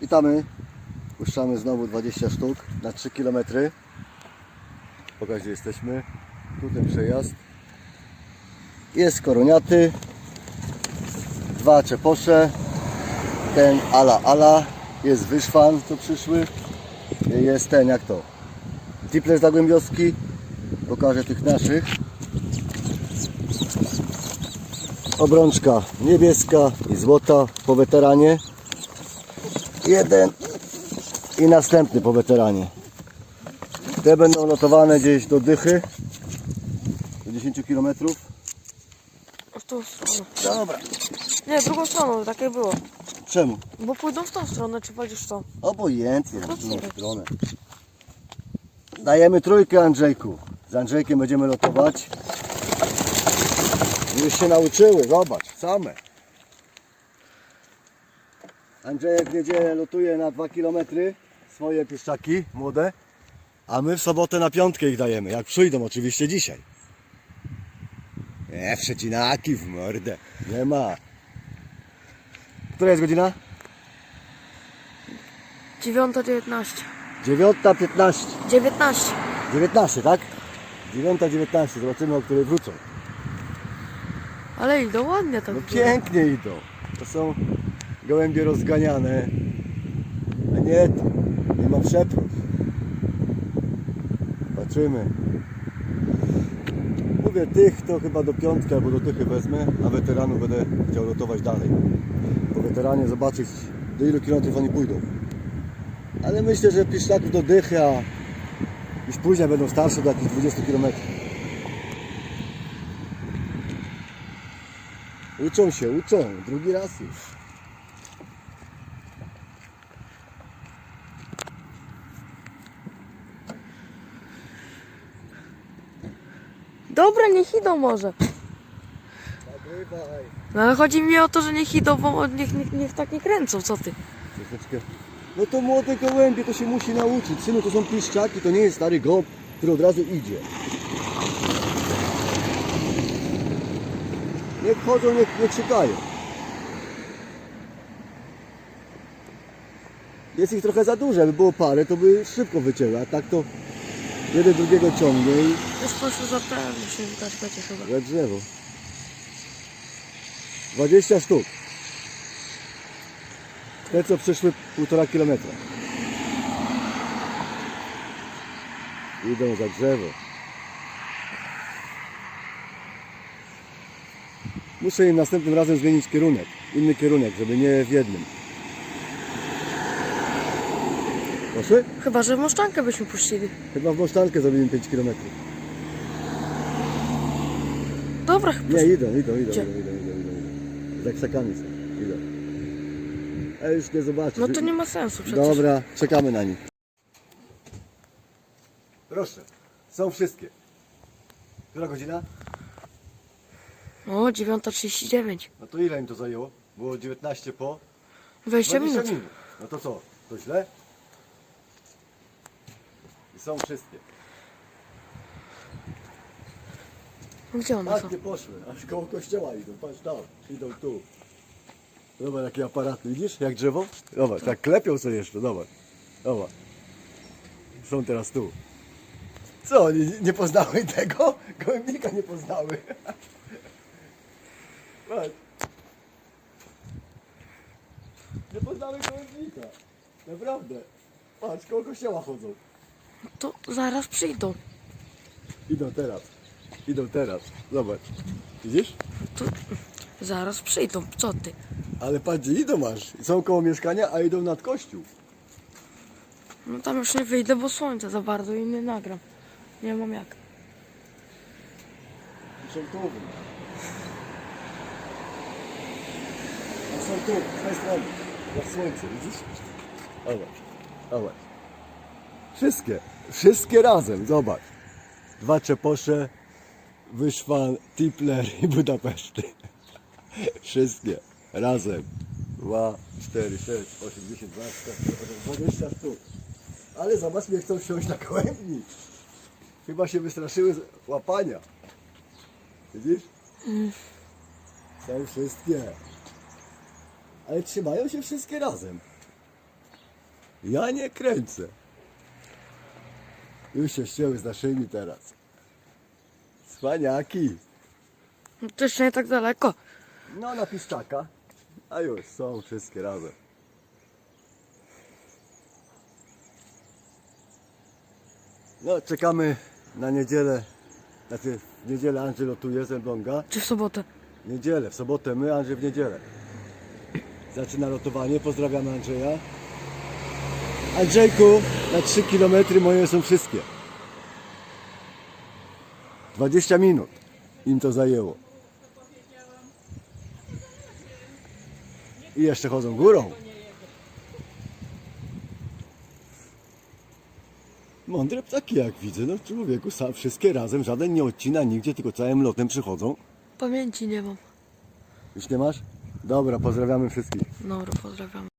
Witamy. Puszczamy znowu 20 sztuk na 3 km. Pokaż gdzie jesteśmy. Tu ten przejazd. Jest koroniaty. Dwa czeposze. Ten ala ala. Jest wyszwan co przyszły. Jest ten jak to. Tipler Zagłębiowski. Pokażę tych naszych. Obrączka niebieska i złota po weteranie. Jeden i następny po weteranie. Te będą lotowane gdzieś do dychy. Do 10 km. W tą stronę. Dobra. Nie, drugą stroną, tak jak było. Czemu? Bo pójdą w tą stronę, czy wolisz w tą? Obojętnie, na drugą stronę. Dajemy trójkę Andrzejku. Z Andrzejkiem będziemy lotować. Już się nauczyły, zobacz, same. Andrzejek w niedzielę lotuje na 2 km swoje pieszczaki młode, a my w sobotę na piątkę ich dajemy, jak przyjdą oczywiście dzisiaj. Nie, przecinaki w mordę, nie ma. Która jest godzina? 9.19. 9.15. 19. 19, tak? 9.19, zobaczymy o której wrócą. Ale idą ładnie tak. No pięknie idą. To są gołębie rozganiane. A nie, nie ma przeprów. Patrzymy. Mówię tych to chyba do piątki albo do tychy wezmę, a weteranów będę chciał lotować dalej. Po weteranie zobaczyć do ilu kilometrów oni pójdą. Ale myślę, że piszczaków do dychy, a już później będą starsze do jakichś 20 kilometrów. Uczą się, uczą. Drugi raz już. Dobra, niech idą może. No ale chodzi mi o to, że niech idą, bo niech, niech, niech tak nie kręcą, co ty? Troszeczkę. No to młode gołębie to się musi nauczyć. Synu, to są piszczaki, to nie jest stary gołąb, który od razu idzie. Niech chodzą, niech, niech szukają. Jest ich trochę za dużo, jakby było parę, to by szybko wycięły, a tak to jeden drugiego ciągnie i Już poszło za się widać będzie chyba. we drzewo. 20 sztuk. Te co przyszły półtora kilometra. Idą za drzewo. Muszę im następnym razem zmienić kierunek. Inny kierunek, żeby nie w jednym. Poszły? Chyba, że moszczankę byśmy puścili. Chyba w Moszczankę zrobimy 5 km. Dobra, chyba. Nie, idą, idą, idą, idą, Gdzie? idą, idą, idą, idą. Za krzakami są, idą. A już nie zobaczysz. No to nie ma sensu przecież. Dobra, czekamy na nich. Proszę, są wszystkie. Która godzina? O, 9.39. No to ile im to zajęło? Było 19 po? 20 minut. No to co? To źle? I są wszystkie. No Gdzie one są? Patrz, nie poszły, aż koło kościoła idą, patrz tam, idą tu. Zobacz jakie aparaty, widzisz jak drzewo? Zobacz, tak klepią sobie jeszcze, zobacz. Zobacz. Są teraz tu. Co, oni nie poznały tego? Gołębnika nie poznały. Patrz. Nie poznały gołębnika. Naprawdę. Patrz, koło kościoła chodzą. To zaraz przyjdą. Idą teraz. Idą teraz. Zobacz. Widzisz? To zaraz przyjdą, co ty? Ale patrz, gdzie idą masz. Są koło mieszkania, a idą nad kościół. No tam już nie wyjdę, bo słońce za bardzo i nie nagram. Nie mam jak. Są tu. A są tu, z tej strony. Jak słońce, widzisz? Zobacz. Zobacz. Wszystkie. Wszystkie razem, zobacz. Dwa czeposze, Wyszwan, Tipler i Budapeszty. Wszystkie. Razem. Dwa, cztery, sześć, osiem, dziesięć, dwadzieścia, dwadzieścia sztuk. Ale zobacz, nie chcą wsiąść na gołębnik. Chyba się wystraszyły z łapania. Widzisz? Są wszystkie. Ale trzymają się wszystkie razem. Ja nie kręcę. Już się ścięły z naszymi teraz. Cwaniaki. No to jeszcze nie tak daleko. No na piszczaka. A już są wszystkie razem. No czekamy na niedzielę. Znaczy w niedzielę Andrzej lotuje z Elbląga. Czy w sobotę? W niedzielę, w sobotę my, Andrzej w niedzielę. Zaczyna lotowanie, pozdrawiamy Andrzeja. Andrzejku, na 3 km moje są wszystkie. 20 minut im to zajęło. I jeszcze chodzą górą. Mądre ptaki jak widzę, no człowieku, sam wszystkie razem, żaden nie odcina nigdzie, tylko całym lotem przychodzą. Pamięci nie mam. Już nie masz? Dobra, pozdrawiamy wszystkich. Dobra, pozdrawiam.